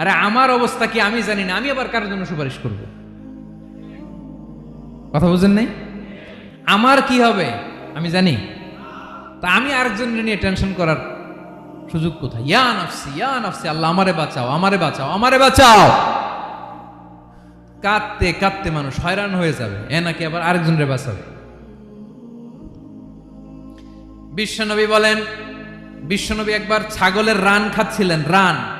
আরে আমার অবস্থা কি আমি জানি না, আমি আবার কারোর জন্য সুপারিশ করব? কথা বুঝেন নাই? আমার কি হবে? আমি জানি। তা আমি আরেকজনের নিয়ে টেনশন করার সুযোগ কোথায়? ইয়া নফসি ইয়া নফসি, আল্লাহ আমারে বাঁচাও আমারে বাঁচাও আমারে বাঁচাও! কাঁদতে কাঁদতে মানুষ হয়রান হয়ে যাবে, এ নাকি আবার আরেকজনের বাঁচাবে? বিশ্বনবী বলেন, বিশ্বনবী একবার ছাগলের রান খাচ্ছিলেন, রান।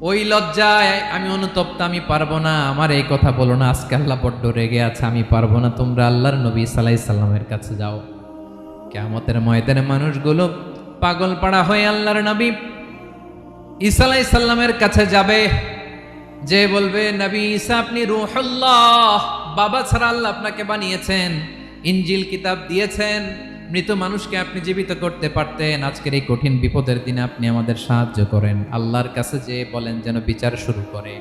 ওই লজ্জায় আমি অনুতপ্ত, আমি পারব না। আমার এই কথা বলো না, আজকে আল্লাহ বড্ড রেগে আছে, আমি পারব না। তোমরা আল্লাহর নবী সালাই সাল্লামের কাছে যাও। কেমতের ময়দানে মানুষগুলো পাগল পাড়া হয়ে আল্লাহর নবী ইসালাই সাল্লামের কাছে যাবে। যে বলবে, নবী ঈসা, আপনি রুহুল্লাহ, বাবা ছাড়া আল্লাহ আপনাকে বানিয়েছেন ইঞ্জিল কিতাব দিয়েছেন মৃত মানুষকে আপনি জীবিত করতে পারতেন। আজকের এই কঠিন বিপদের দিনে আপনি আমাদের সাহায্য করেন। আল্লাহর কাছে যে বলেন, যেন বিচার শুরু করে।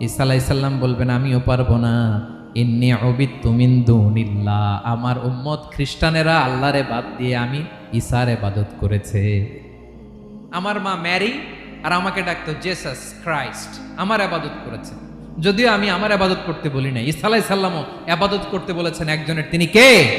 ঈসা আলাইসাল্লাম বলবেন, আমিও পারব না। ইন্নি অবিদ তুমিন দুনিল্লাহ। আমার উম্মত খ্রিস্টানেরা আল্লাহরে বাদ দিয়ে আমি ঈসার এবাদত করেছে। আমার মা ম্যারি আর আমাকে ডাকতো জেসাস ক্রাইস্ট। আমার আবাদত করেছে। যদিও আমি আমার আবাদত করতে বলি না আলাই সাল্লামও আবাদত করতে বলেছেন। একজনের তিনি কে?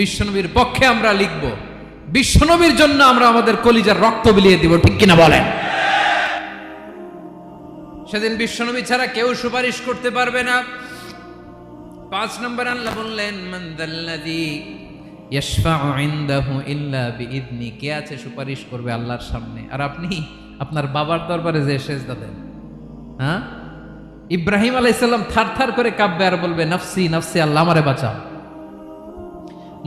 বিশ্বনবীর পক্ষে আমরা লিখব। বিশ্বনবীর জন্য আমরা আমাদের কলিজার রক্ত বিলিয়ে দিব, ঠিক কিনা বলেন? সেদিন বিশ্বনবী ছাড়া কেউ সুপারিশ করতে পারবে না। পাঁচ নম্বর আল্লাহ বললেন মান্দাল্লাদি ইয়াশফাউ ইনদাহু ইল্লা বিইذনি কে আছে সুপারিশ করবে আল্লাহর সামনে? আর আপনি, আপনার বাবার দরবারে যে সেজদা দেন হ্যাঁ? ইব্রাহিম আলাইসাল্লাম থার থার করে কাঁপবে আর বলবে, নফসি নফসি, আল্লাহ আমারে বাঁচাও।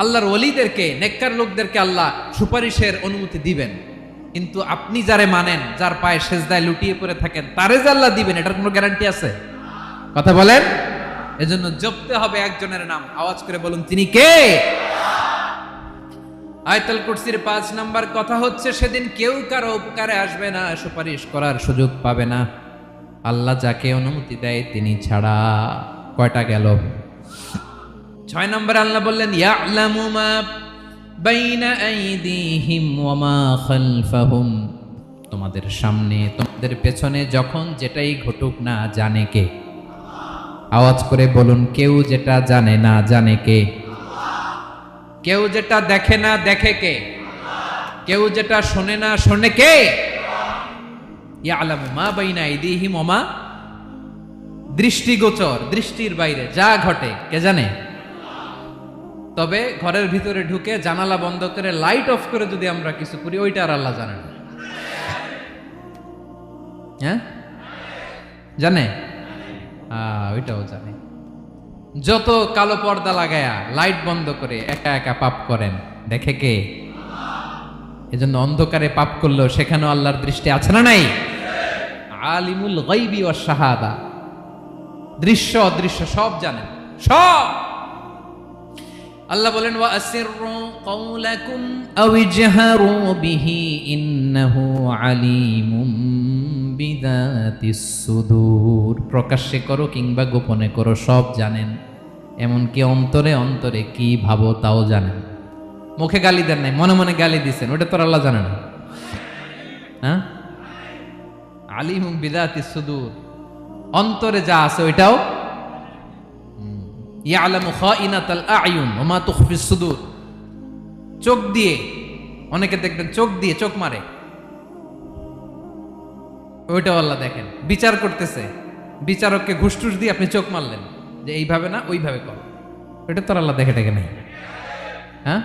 আল্লাহর ওলিদেরকে, নেককার লোকদেরকে আল্লাহ সুপারিশের অনুমতি দিবেন। কিন্তু আপনি যারে মানেন, যার পায়ে সেজদায় লুটিয়ে পড়ে থাকেন, তারে যে আল্লাহ দিবেন, এটার কোনো গ্যারান্টি আছে? কথা বলেন? এজন্য জপতে হবে একজনের নাম। আওয়াজ করে বলুন, তিনি কে? আয়তাল কুরসির পাঁচ নাম্বার কথা হচ্ছে, সেদিন কেউ কারও উপকারে আসবে না, সুপারিশ করার সুযোগ পাবে না। আল্লাহ যাকে অনুমতি দেয়, তিনি ছাড়া। কয়টা গেল? ছয় নম্বর আল্লাহ বললেন মা খালফাহুম। তোমাদের সামনে, তোমাদের পেছনে যখন যেটাই ঘটুক না জানে কে। আওয়াজ করে বলুন, কেউ যেটা জানে না জানে কে? কেউ যেটা দেখে না দেখে কে? কেউ যেটা শোনে না শোনে কে? ইয়ালামু মা বাইনা আইদিহিম ওয়া মা দৃষ্টিগোচর, দৃষ্টির বাইরে, যা ঘটে, কে জানে? তবে ঘরের ভিতরে ঢুকে জানালা বন্ধ করে লাইট অফ করে যদি আমরা কিছু করি, ওইটা আর আল্লাহ জানে না। হ্যাঁ? জানে? ওইটাও জানে। যত কালো পর্দা লাগায়া লাইট বন্ধ করে একা একা পাপ করেন, দেখে কে? এজন্য অন্ধকারে পাপ করলেও সেখানেও আল্লাহর দৃষ্টি আছে না নাই? আলিমুল গাইবি ও শাহাদা। দৃশ্য অদৃশ্য সব জানেন। সব! আল্লাহ বলেন, ওয়া আসিররু কাওলাকুম আও ইজহারু বিহি ইন্নাহু আলিমুম বিদাতিস সুদূর প্রকাশ্যে করো কিংবা গোপনে করো, সব জানেন। এমনকি অন্তরে অন্তরে কি ভাবো তাও জানেন। মুখে গালি দেন নাই, মনে মনে গালি দিছেন, ওটা তো আল্লাহ জানে না। হ্যাঁ? আলিমুম বিদাতিস সুদূর অন্তরে যা আছে ওইটাও ইয়ালামু খাইনাতাল আয়ুন ওয়া মা তুখফিস সুদূর। চোখ দিয়ে, অনেকে দেখবেন চোখ দিয়ে চোখ মারে। ওইটাও আল্লাহ দেখেন। বিচার করতেছে। বিচারককে ঘুষটুস দিয়ে আপনি চোখ মারলেন। যে এইভাবে না, ওইভাবে কর। ওইটা তো আল্লাহ দেখে দেখে নাই। হ্যাঁ?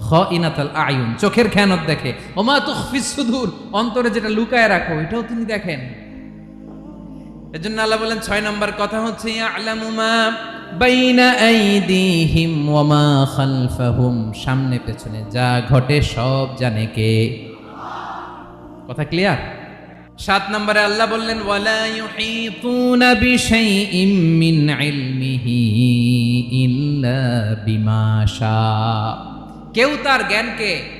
খ ইনাতাল আয়ুন। চোখের খেয়ানত দেখে। ওমা তুখফিস সুদূর। অন্তরে যেটা লুকায় রাখো এটাও তিনি দেখেন। এজন্য আল্লাহ বলেন, ছয় নম্বর কথা হচ্ছে সামনে পেছনে যা ঘটে সব জানে কে। কথা ক্লিয়ার? সাত নম্বরে আল্লাহ বললেন ইল্লা বিমা কেউ তার জ্ঞানকে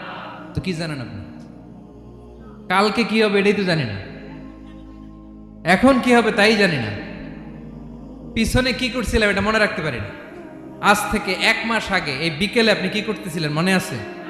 তো কি জানেন আপনি? কালকে কি হবে এটাই তো জানি না। এখন কি হবে তাই জানি না। পিছনে কি করছিলাম এটা মনে রাখতে পারেন। আজ থেকে এক মাস আগে এই বিকেলে আপনি কি করতেছিলেন মনে আছে?